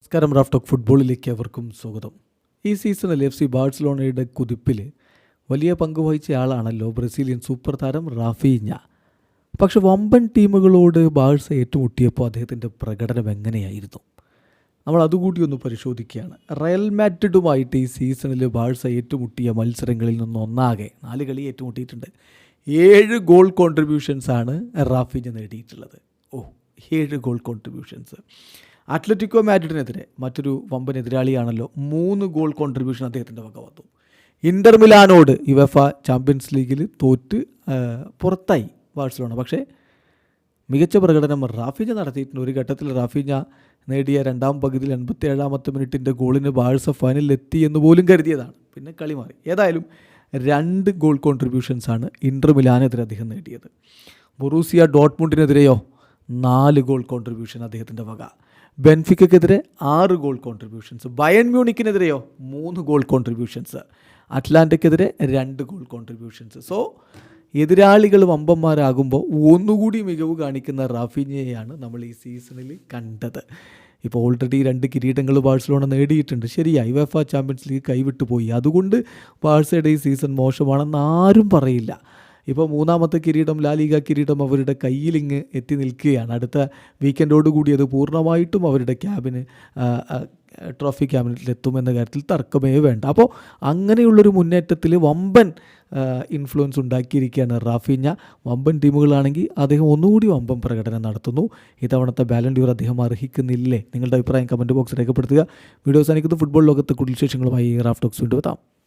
നമസ്കാരം Raf talk ഫുട്ബോളിലേക്ക് അവർക്കും സ്വാഗതം. ഈ സീസണിൽ എഫ് സി ബാഴ്സലോണയുടെ കുതിപ്പിൽ വലിയ പങ്ക് വഹിച്ച ആളാണല്ലോ ബ്രസീലിയൻ സൂപ്പർ താരം റാഫീഞ്ഞ. പക്ഷെ വമ്പൻ ടീമുകളോട് ബാഴ്സ ഏറ്റുമുട്ടിയപ്പോൾ അദ്ദേഹത്തിന്റെ പ്രകടനം എങ്ങനെയായിരുന്നു? നമ്മൾ അതുകൂടി ഒന്ന് പരിശോധിക്കുകയാണ്. റയൽ മാഡ്രിഡുമായിട്ട് ഈ സീസണിൽ ബാഴ്സ ഏറ്റുമുട്ടിയ മത്സരങ്ങളിൽ നിന്നൊന്നാകെ നാല് കളി ഏറ്റുമുട്ടിയിട്ടുണ്ട്. ഏഴ് ഗോൾ കോൺട്രിബ്യൂഷൻസാണ് റാഫിഞ്ഞ നേടിയിട്ടുള്ളത്. ഓ ഏഴ് ഗോൾ കോൺട്രിബ്യൂഷൻസ്. അത്ലറ്റിക്കോ മാഡ്രിഡിനെതിരെ മറ്റൊരു വമ്പൻ എതിരാളിയാണല്ലോ മൂന്ന് ഗോൾ കോൺട്രിബ്യൂഷൻ അദ്ദേഹത്തിന്റെ വക വന്നു. ഇന്റർ മിലാനോട് യുവഫ ചാമ്പ്യൻസ് ലീഗിൽ തോറ്റ് പുറത്തായി ബാഴ്സലോണ. പക്ഷേ മികച്ച പ്രകടനം റാഫിഞ്ഞ നടത്തിയിട്ടുണ്ട്. ഒരു ഘട്ടത്തിൽ റാഫിഞ്ഞ നേടിയ രണ്ടാം പകുതിയിൽ എൺപത്തി ഏഴാമത്തെ മിനിറ്റിന്റെ ഗോളിന് ബാഴ്സ ഫൈനലിൽ എത്തി എന്ന് പോലും കരുതിയതാണ്. പിന്നെ കളി മാറി. ഏതായാലും രണ്ട് ഗോൾ കോൺട്രിബ്യൂഷൻസാണ് ഇന്റർ മിലാനെതിരെ അദ്ദേഹം നേടിയത്. ബൊറൂസിയ ഡോട്ട്മുണ്ടിനെതിരെയോ നാല് ഗോൾ കോൺട്രിബ്യൂഷൻ അദ്ദേഹത്തിന്റെ വക. ബെൻഫിക്കെതിരെ ആറ് ഗോൾ കോൺട്രിബ്യൂഷൻസ് ബയൻ മ്യൂണിക്കിനെതിരെയോ മൂന്ന് ഗോൾ കോൺട്രിബ്യൂഷൻസ് അറ്റ്ലാന്റിക്കെതിരെ രണ്ട് ഗോൾ കോൺട്രിബ്യൂഷൻസ് സോ എതിരാളികൾ വമ്പന്മാരാകുമ്പോൾ ഒന്നുകൂടി മികവ് കാണിക്കുന്ന റാഫിനിയെയാണ് നമ്മൾ ഈ സീസണിൽ കണ്ടത്. ഇപ്പോൾ ഓൾറെഡി രണ്ട് കിരീടങ്ങൾ ബാഴ്സലോണ നേടിയിട്ടുണ്ട്. ശരിയായി വെഫ ചാമ്പ്യൻസ് ലീഗ് കൈവിട്ടു പോയി അതുകൊണ്ട് ബാഴ്സയുടെ ഈ സീസൺ മോശമാണെന്ന് ആരും പറയില്ല. ഇപ്പോൾ മൂന്നാമത്തെ കിരീടം ലാലിക കിരീടം അവരുടെ കയ്യിലിങ്ങ് എത്തി നിൽക്കുകയാണ്. അടുത്ത വീക്കെൻഡോടുകൂടി അത് പൂർണമായിട്ടും അവരുടെ ക്യാബിന് ട്രോഫി ക്യാബിനറ്റിലെത്തുമെന്ന കാര്യത്തിൽ തർക്കമേ വേണ്ട. അപ്പോൾ അങ്ങനെയുള്ളൊരു മുന്നേറ്റത്തിൽ വമ്പൻ ഇൻഫ്ലുവൻസ് ഉണ്ടാക്കിയിരിക്കുകയാണ് റാഫിഞ്ഞ. വമ്പൻ ടീമുകളാണെങ്കിൽ അദ്ദേഹം ഒന്നുകൂടി വമ്പൻ പ്രകടനം നടത്തുന്നു. ഇത്തവണത്തെ ബാലൻഡ്യൂർ അദ്ദേഹം അർഹിക്കുന്നില്ലേ? നിങ്ങളുടെ അഭിപ്രായം കമന്റ് ബോക്സിൽ രേഖപ്പെടുത്തുക. വീഡിയോ സാധിക്കുന്ന ഫുട്ബോൾ ലോകത്തെ കൂടുതൽ വിശേഷങ്ങളുമായി റാഫ് ടോക്സ് വീണ്ടും എത്താം.